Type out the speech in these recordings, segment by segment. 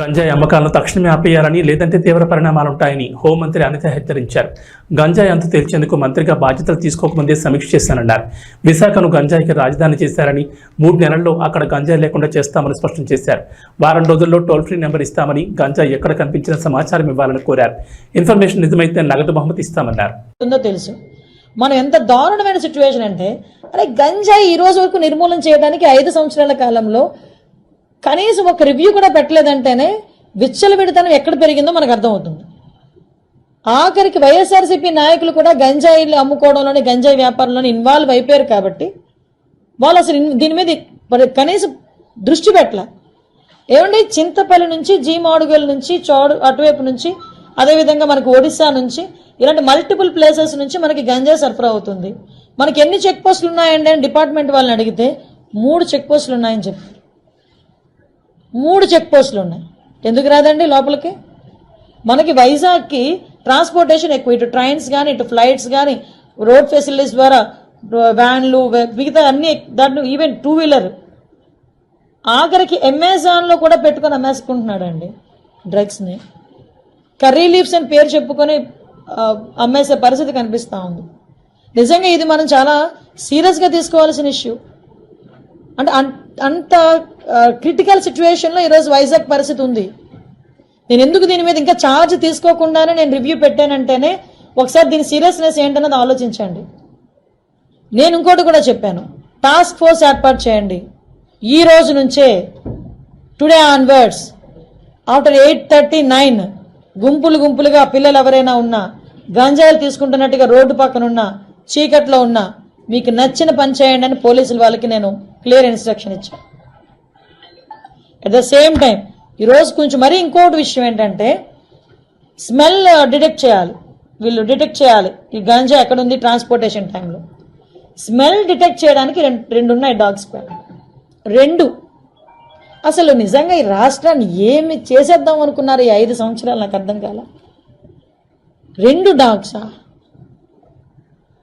గంజాయి అమ్మకాలను తక్షణమే ఆపేయాలని లేదంటే తీవ్ర పరిణామాలుంటాయని హోంమంత్రి అనిత హెచ్చరించారు. గంజాయి అంత తేల్చేందుకు మంత్రిగా బాధ్యతలు తీసుకోకముందే సమీక్ష చేశానన్నారు. విశాఖను గంజాయికి రాజధాని చేశారని మూడు నెలల్లో అక్కడ గంజాయి లేకుండా చేస్తామని స్పష్టం చేశారు. వారం రోజుల్లో టోల్ ఫ్రీ నెంబర్ ఇస్తామని గంజాయి ఎక్కడ కనిపించిన సమాచారం ఇవ్వాలని కోరారు. ఇన్ఫర్మేషన్ నిజమైతే నగదు బహుమతి ఇస్తామన్నారు. తెలుసు. మనం ఎంత దారుణమైన సిచ్యువేషన్ అంటే అరే గంజాయి ఈ రోజు వరకు నిర్మూలన చేయడానికి ఐదు సంవత్సరాల కాలంలో కనీసం ఒక రివ్యూ కూడా పెట్టలేదంటేనే విచ్చలవిడితనం ఎక్కడ పెరిగిందో మనకు అర్థమవుతుంది. ఆఖరికి వైఎస్ఆర్సీపీ నాయకులు కూడా గంజాయిలు అమ్ముకోవడంలోని గంజాయి వ్యాపారంలోని ఇన్వాల్వ్ అయిపోయారు కాబట్టి వాళ్ళు అసలు దీని మీద కనీసం దృష్టి పెట్టలే. ఏమండి చింతపల్లి నుంచి జీమాడుగల్ నుంచి చోడు అటువైపు నుంచి అదేవిధంగా మనకు ఒడిశా నుంచి ఇలాంటి మల్టిపుల్ ప్లేసెస్ నుంచి మనకి గంజా సరఫరా అవుతుంది. మనకి ఎన్ని చెక్ పోస్టులు ఉన్నాయండి అని డిపార్ట్మెంట్ వాళ్ళని అడిగితే మూడు చెక్ పోస్టులు ఉన్నాయని చెప్పారు. మూడు చెక్ పోస్టులు ఉన్నాయి. ఎందుకు రాదండి లోపలికి? మనకి వైజాగ్కి ట్రాన్స్పోర్టేషన్ ఎక్కువ. ఇటు ట్రైన్స్ కానీ ఇటు ఫ్లైట్స్ కానీ రోడ్ ఫెసిలిటీస్ ద్వారా వ్యాన్లు మిగతా అన్ని దాంట్లో ఈవెన్ టూ వీలర్ ఆఖరికి అమెజాన్లో కూడా పెట్టుకొని అమ్మేసుకుంటున్నాడు అండి డ్రగ్స్ని కర్రీ లీవ్స్ అని పేరు చెప్పుకొని అమ్మేసే పరిస్థితి కనిపిస్తూ ఉంది. నిజంగా ఇది మనం చాలా సీరియస్గా తీసుకోవాల్సిన ఇష్యూ అంటే అంత క్రిటికల్ సిచ్యువేషన్లో ఈరోజు వైజాగ్ పరిస్థితి ఉంది. నేను ఎందుకు దీని మీద ఇంకా ఛార్జ్ తీసుకోకుండానే నేను రివ్యూ పెట్టానంటేనే ఒకసారి దీని సీరియస్నెస్ ఏంటన్నది ఆలోచించండి. నేను ఇంకోటి కూడా చెప్పాను. టాస్క్ ఫోర్స్ ఏర్పాటు చేయండి. ఈ రోజు నుంచే today onwards after eight thirty nine గుంపులు గుంపులుగా పిల్లలు ఎవరైనా ఉన్నా గంజాయిలు తీసుకుంటున్నట్టుగా రోడ్డు పక్కన ఉన్నా చీకట్లో ఉన్నా మీకు నచ్చిన పని చేయండి అని పోలీసుల వాళ్ళకి నేను క్లియర్ ఇన్స్ట్రక్షన్ ఇచ్చాం. అట్ ద సేమ్ టైం ఈరోజు కొంచెం మరీ ఇంకోటి విషయం ఏంటంటే స్మెల్ డిటెక్ట్ uh, చేయాలి. వీళ్ళు డిటెక్ట్ చేయాలి. ఈ గంజా ఎక్కడ ఉంది ట్రాన్స్పోర్టేషన్ టైంలో స్మెల్ డిటెక్ట్ చేయడానికి రెండు రెండు ఉన్నాయి డాగ్ స్క్వాడ్ రెండు. అసలు నిజంగా ఈ రాష్ట్రాన్ని ఏమి చేసేద్దాం అనుకున్నారు ఈ ఐదు సంవత్సరాలు? నాకు అర్థం కాల. రెండు డాగ్సా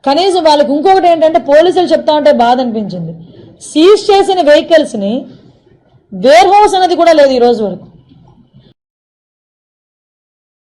కనీసం వాళ్ళకి ఇంకొకటి ఏంటంటే పోలీసులు చెప్తా ఉంటే బాధ అనిపించింది. సీజ్ చేసిన వెహికల్స్ని వేర్ హౌస్ అనేది కూడా లేదు ఈ రోజు వరకు.